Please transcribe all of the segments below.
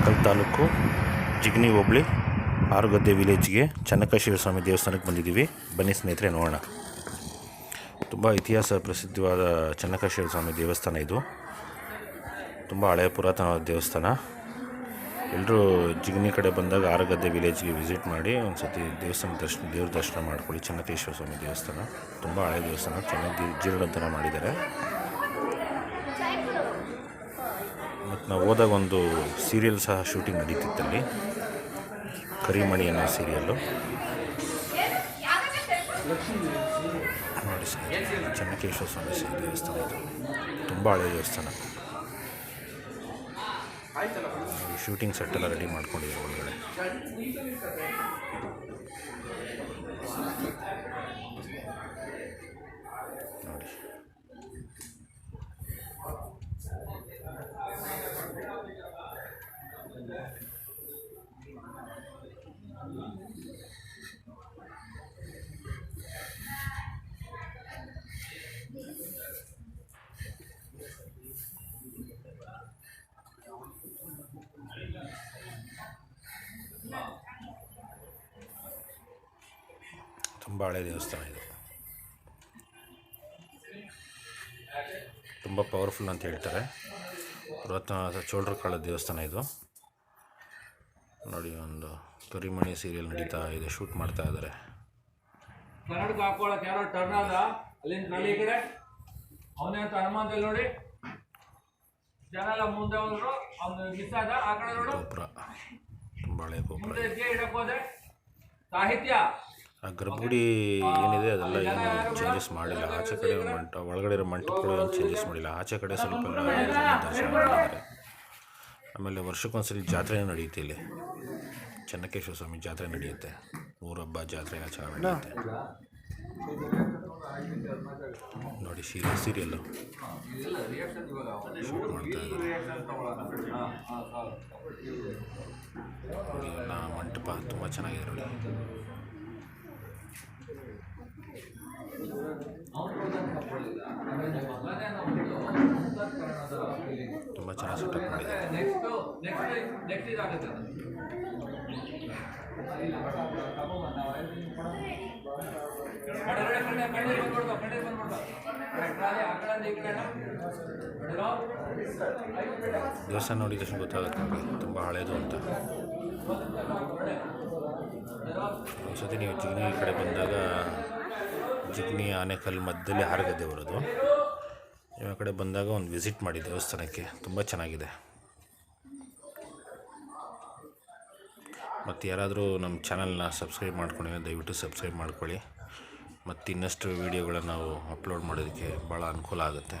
ಆನೇಕಲ್ ತಾಲೂಕು ಜಿಗ್ನಿ ಹೋಬಳಿ, ಆರುಗದ್ದೆ ವಿಲೇಜ್ಗೆ ಚನ್ನಕೇಶ್ವರ ಸ್ವಾಮಿ ದೇವಸ್ಥಾನಕ್ಕೆ ಬಂದಿದ್ದೀವಿ. ಬನ್ನಿ ಸ್ನೇಹಿತರೆ, ನೋಡೋಣ. ತುಂಬ ಇತಿಹಾಸ ಪ್ರಸಿದ್ಧವಾದ ಚನ್ನಕೇಶ್ವರ ಸ್ವಾಮಿ ದೇವಸ್ಥಾನ ಇದು. ತುಂಬ ಹಳೆಯ ಪುರಾತನವಾದ ದೇವಸ್ಥಾನ. ಎಲ್ಲರೂ ಜಿಗ್ನಿ ಕಡೆ ಬಂದಾಗ ಆರುಗದ್ದೆ ವಿಲೇಜ್ಗೆ ವಿಸಿಟ್ ಮಾಡಿ ಒಂದು ಸತಿ ದೇವಸ್ಥಾನ ದರ್ಶನ, ದೇವ್ರ ದರ್ಶನ ಮಾಡ್ಕೊಳ್ಳಿ. ಚನ್ನಕೇಶ್ವರ ಸ್ವಾಮಿ ದೇವಸ್ಥಾನ. ತುಂಬ ಹಳೆಯ ದೇವಸ್ಥಾನ, ಚೆನ್ನಾಗಿ ಜೀರ್ಣೋದ್ಧಾರ ಮಾಡಿದ್ದಾರೆ ಮತ್ತು ನಾವು ಹೋದಾಗ ಒಂದು ಸೀರಿಯಲ್ ಸಹ ಶೂಟಿಂಗ್ ನಡೀತಿತ್ತಲ್ಲಿ ಕರಿಮಣಿ ಅನ್ನೋ ಸೀರಿಯಲ್ಲು ನೋಡಿ ಸರ್ ಚೆನ್ನಕೇಶ್ವರ ಸ್ವಾಮಿ ಸರ್ ದೇವಸ್ಥಾನ ಇದು. ತುಂಬ ಹಳೆಯ ದೇವಸ್ಥಾನ. ಶೂಟಿಂಗ್ ಸೆಟ್ಟೆಲ್ಲ ರೆಡಿ ಮಾಡ್ಕೊಂಡಿದ್ದಾರೆ ಒಳಗಡೆ. ತುಂಬ ದೇವಸ್ಥಾನ ಇದು. ತುಂಬ ಪವರ್ಫುಲ್ ಅಂತ ಹೇಳ್ತಾರೆ. ಪುರಾತನ ಚೋಳರ ಕಾಲದ ದೇವಸ್ಥಾನ ಇದು. ನೋಡಿ ಒಂದು ಕರಿಮಣಿ ಸೀರಿಯಲ್ ನಡೀತಾ ಇದೆ ಶೂಟ್ ಮಾಡ್ತಾ ಇದ್ದಾರೆ. ಅವನೇ ಅಂತ ಹನುಮಾನ್ದಲ್ಲಿ ನೋಡಿ. ಜನ ಎಲ್ಲ ಮುಂದೆ ಹೋದ್ರು. ಅವ್ನು ಮಿಸ್ ಆದ. ಆ ಕಡೆ ನೋಡು. ಗೋಪುರ. ತುಂಬ ಹಳೆಯ ಗೋಪುರ ಎದ್ಗೆ ಹೋದೆ. ಸಾಹಿತ್ಯ. ಆ ಗರ್ಭಗುಡಿ ಏನಿದೆ ಅದೆಲ್ಲ ಏನು ಚೇಂಜಸ್ ಮಾಡಿಲ್ಲ. ಆಚೆ ಕಡೆ ಮಂಟ ಒಳಗಡೆ ಇರೋ ಮಂಟಪಗಳು ಏನು ಚೇಂಜಸ್ ಮಾಡಿಲ್ಲ. ಆಚೆ ಕಡೆ ಸ್ವಲ್ಪ ದರ್ಶನ ಮಾಡಿದ್ದಾರೆ ಆಮೇಲೆ ವರ್ಷಕ್ಕೊಂದ್ಸರಿ ಜಾತ್ರೆ ನಡೆಯುತ್ತೆ ಇಲ್ಲಿ. ಚೆನ್ನಕೇಶ್ವರ ಸ್ವಾಮಿ ಜಾತ್ರೆ ನಡೆಯುತ್ತೆ. ಊರಬ್ಬ ಜಾತ್ರೆ ಚೆನ್ನಾಗಿ ನಡೆಯುತ್ತೆ. ನೋಡಿ ಸೀರಿಯಲ್ ಸೀರಿಯಲ್ಲು ಶೂಟ್ ಮಾಡ್ತಾ ಇದ್ದಾರೆ. ಎಲ್ಲ ಮಂಟಪ ತುಂಬ ಚೆನ್ನಾಗಿದೆ ನೋಡಿ ತುಂಬ ಚೆನ್ನಾಗಿ ಸೆಟಪ್ ಮಾಡಿದ್ದಾರೆ ನೆಕ್ಸ್ಟ್ ನೆಕ್ಸ್ಟ್ ನೆಕ್ಸ್ಟ್ ಇದಾಗುತ್ತೆ ಅದು. ಕಡೆಗಡೆ ಕಡೆ ಕಡೆ ಬಂದ್ಬಿಡ್ತು, ಕಡೆ ಬಂದ್ಬಿಡ್ತು. ಟ್ರಾಲಿ ಆ ಕಡೆಯಿಂದ ಈ ಸೆಟಪ್ ಮಾಡಿದೆ ದೇವಸ್ಥಾನ ನೋಡಿ ತಕ್ಷಣ ಗೊತ್ತಾಗುತ್ತೆ ನಮಗೆ ತುಂಬ ಹಳೇದು ಅಂತ. ಒಂದ್ಸತಿ ನೀವು ಜಿಗ್ನಿ ಕಡೆ ಬಂದಾಗ ಜಿಗ್ನಿ ಆನೆಕಲ್ ಮಧ್ಯದಲ್ಲಿ ಹಾರಗದ್ದೆ ಬರೋದು. ನೀವು ಕಡೆ ಬಂದಾಗ ಒಂದು ವಿಸಿಟ್ ಮಾಡಿ ದೇವಸ್ಥಾನಕ್ಕೆ. ತುಂಬ ಚೆನ್ನಾಗಿದೆ. ಮತ್ತು ಯಾರಾದರೂ ನಮ್ಮ ಚಾನಲ್ನ ಸಬ್ಸ್ಕ್ರೈಬ್ ಮಾಡ್ಕೊಂಡಿ ದಯವಿಟ್ಟು ಸಬ್ಸ್ಕ್ರೈಬ್ ಮಾಡ್ಕೊಳ್ಳಿ. ಮತ್ತು ಇನ್ನಷ್ಟು ವೀಡಿಯೋಗಳನ್ನು ನಾವು ಅಪ್ಲೋಡ್ ಮಾಡೋದಕ್ಕೆ ಭಾಳ ಅನುಕೂಲ ಆಗುತ್ತೆ.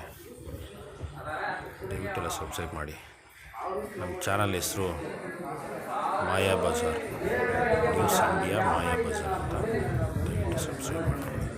ದಯವಿಟ್ಟೆಲ್ಲ ಸಬ್ಸ್ಕ್ರೈಬ್ ಮಾಡಿ. ನಮ್ಮ ಚಾನಲ್ ಹೆಸರು ಮಾಯಾ ಬಜಾರ್. ನ್ಯೂಸ್ ಇಂಡಿಯಾ ಮಾಯಾ ಬಜಾರ್ ಅಂತ. ದಯವಿಟ್ಟು ಸಬ್ಸ್ಕ್ರೈಬ್ ಮಾಡ್ಕೊಳ್ಳಿ.